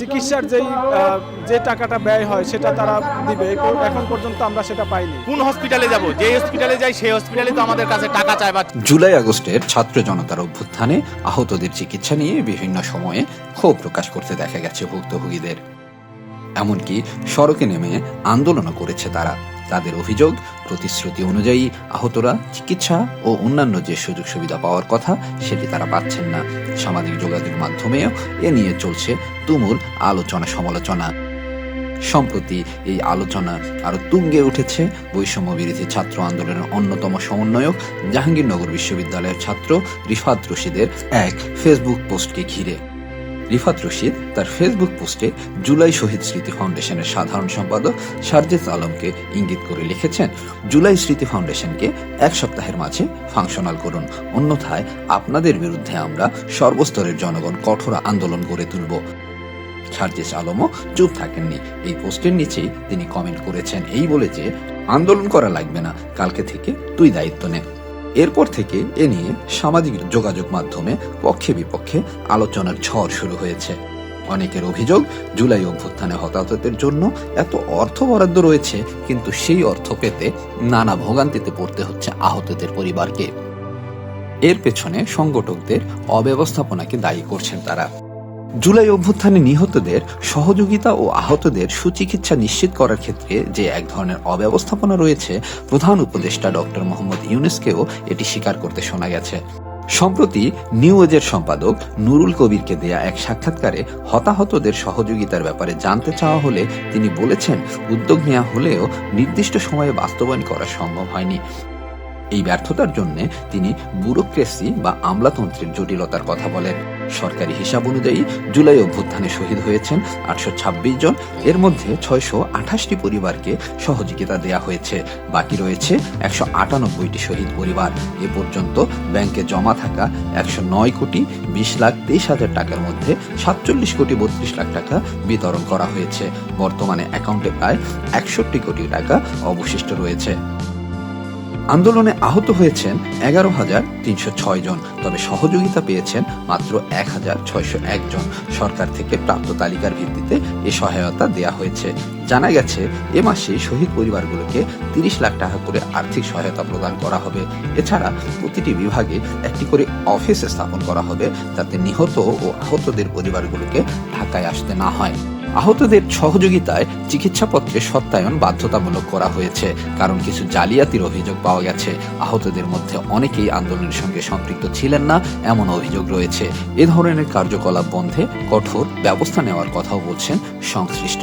চিকিৎসার যেই আহ, যে টাকাটা ব্যয় হয় সেটা তারা দিবে। এখন পর্যন্ত আমরা সেটা পাইনি। কোন হসপিটালে যাব? যে হসপিটালে যাই সেই হসপিটালে তো আমাদের কাছে টাকা চায় বা জুলাই আগস্টের ছাত্র জনতার অভ্যুত্থানে আহতদের চিকিৎসা নিয়ে বিভিন্ন সময়ে ক্ষোভ প্রকাশ করতে দেখা গেছে ভুক্তভোগীদের। এমনকি সড়কে নেমে আন্দোলনও করেছে তারা। তাদের অভিযোগ, প্রতিশ্রুতি অনুযায়ী আহতরা চিকিৎসা ও অন্যান্য যে সুযোগ সুবিধা পাওয়ার কথা সেটি তারা পাচ্ছেন না। সামাজিক যোগাযোগ মাধ্যমেও এ নিয়ে চলছে তুমুল আলোচনা সমালোচনা সম্প্রতি এই আলোচনা আরও তুঙ্গে উঠেছে। বৈষম্য বিরোধী ছাত্র আন্দোলনের অন্যতম সমন্বয়ক জাহাঙ্গীরনগর বিশ্ববিদ্যালয়ের ছাত্র রিফাত রশিদের এক ফেসবুক পোস্টকে ঘিরে। রিফাত রশিদ তার ফেসবুক পোস্টে জুলাই শহীদ স্মৃতি ফাউন্ডেশনের সাধারণ সম্পাদক সার্জেস আলমকে ইঙ্গিত করে লিখেছেন, জুলাই স্মৃতি ফাউন্ডেশনকে এক সপ্তাহের মাঝে ফাংশনাল করুন। অন্যথায় আপনাদের বিরুদ্ধে আমরা সর্বস্তরের জনগণ কঠোর আন্দোলন গড়ে তুলব। সার্জেস আলমও চুপ থাকেননি। এই পোস্টের নিচেই তিনি কমেন্ট করেছেন, এই বলে যে, আন্দোলন করা লাগবে না। কালকে থেকে তুই দায়িত্ব নে এরপর থেকে এ নিয়ে সামাজিক যোগাযোগ মাধ্যমে পক্ষে বিপক্ষে আলোচনার ঝড় শুরু হয়েছে। অনেকের অভিযোগ, জুলাই অভ্যুত্থানে হতাহতদের জন্য এত অর্থ বরাদ্দ রয়েছে, কিন্তু সেই অর্থ পেতে নানা ভোগান্তিতে পড়তে হচ্ছে আহতদের পরিবারকে। এর পেছনে সংগঠকদের অব্যবস্থাপনাকে দায়ী করছেন তারা। জুলাই অভ্যুত্থানে নিহতদের সহযোগিতা ও আহতদের সুচিকিৎসা নিশ্চিত করার ক্ষেত্রে যে এক ধরনের অব্যবস্থাপনা রয়েছে, প্রধান উপদেষ্টা ডক্টর মোহাম্মদ ইউনেসকেও এটি স্বীকার করতে শোনা গেছে। সম্প্রতি নিউ এজের সম্পাদক নুরুল কবিরকে দেয়া এক সাক্ষাৎকারে হতাহতদের সহযোগিতার ব্যাপারে জানতে চাওয়া হলে তিনি বলেছেন, উদ্যোগ নেওয়া হলেও নির্দিষ্ট সময়ে বাস্তবায়ন করা সম্ভব হয়নি। এই ব্যর্থতার জন্য তিনি ব্যুরোক্রেসি বা আমলাতন্ত্রের জটিলতার কথা বলেন। সরকারি হিসাব অনুযায়ী জুলাই অভ্যুত্থানে শহীদ হয়েছেন আটশো ছাব্বিশ জন। এর মধ্যে ছয়শো আঠাশটি পরিবারকে সহযোগিতা দেয়া হয়েছে। বাকি রয়েছে একশো আটানব্বইটি শহীদ পরিবার। এ পর্যন্ত ব্যাংকে জমা থাকা একশো নয় কোটি বিশ লাখ তেইশ হাজার টাকার মধ্যে সাতচল্লিশ কোটি বত্রিশ লাখ টাকা বিতরণ করা হয়েছে। বর্তমানে অ্যাকাউন্টে প্রায় একষট্টি কোটি টাকা অবশিষ্ট রয়েছে। আন্দোলনে আহত হয়েছেন এগারো হাজার তিনশো ছয় জন, তবে সহযোগিতা পেয়েছেন মাত্র এক হাজার ছয়শো একজন সরকার থেকে প্রাপ্ত তালিকার ভিত্তিতে এ সহায়তা দেয়া হয়েছে। জানা গেছে, এ মাসে শহীদ পরিবারগুলোকে তিরিশ লাখ টাকা করে আর্থিক সহায়তা প্রদান করা হবে। এছাড়া প্রতিটি বিভাগে একটি করে অফিস স্থাপন করা হবে, যাতে নিহত ও আহতদের পরিবারগুলোকে ঢাকায় আসতে না হয়। আহতদের সহযোগিতায় চিকিৎসাপত্রে সত্যায়ন বাধ্যতামূলক করা হয়েছে, কারণ কিছু জালিয়াতির অভিযোগ পাওয়া গেছে। আহতদের মধ্যে অনেকেই আন্দোলনের সঙ্গে সম্পৃক্ত ছিলেন না, এমন অভিযোগ রয়েছে। এ ধরনের কার্যকলাপ বন্ধে কঠোর ব্যবস্থা নেওয়ার কথাও বলছেন সংশ্লিষ্ট